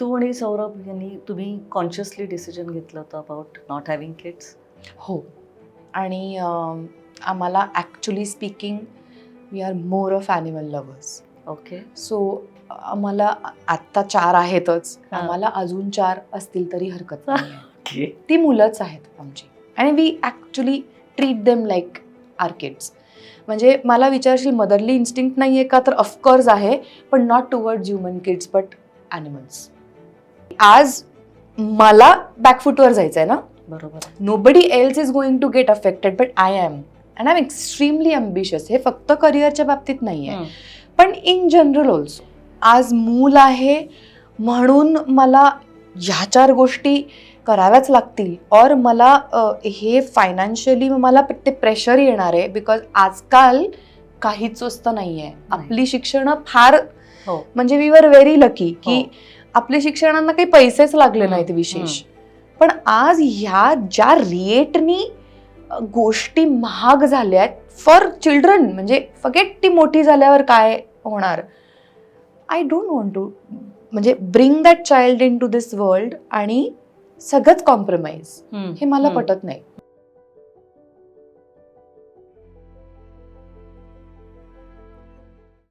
तू आणि सौरभ यांनी तुम्ही कॉन्शियसली डिसिजन घेतलं होतं अबाउट नॉट हॅव्हिंग किड्स हो. आणि आम्हाला actually speaking we are more of animal lovers okay so आम्हाला आत्ता चार आहेतच. आम्हाला अजून चार असतील तरी हरकत नाही ती मुलंच आहेत आमची. आणि we actually treat them like our kids म्हणजे मला विचारशील मदरली इन्स्टिंक्ट नाही आहे का? तर ऑफकोर्स आहे पण not towards human kids but animals आज मला बॅकफुटवर जायचं आहे ना? बरोबर. Nobody else is going to get affected but I am and I am extremely ambitious हे फक्त करिअरच्या बाबतीत नाही आहे. पण इन जनरल ऑल्सो आज मूल आहे म्हणून मला ह्या चार गोष्टी कराव्याच लागतील. और मला हे फायनान्शियली मला ते प्रेशर येणार आहे बिकॉज आजकाल काहीच स्वस्त नाही. आहे आपली शिक्षणं फार हो. म्हणजे वी वर व्हेरी लकी की हो. आपल्या शिक्षणांना काही पैसेच लागले नाहीत विशेष. पण आज ह्या ज्या रेटनी गोष्टी महाग झाल्या आहेत फॉर चिल्ड्रन म्हणजे फगेट ती मोठी झाल्यावर काय होणार? आय डोंट वॉन्ट टू म्हणजे bring that child into this world आणि सगळंच कॉम्प्रोमाइज. हे मला. पटत नाही.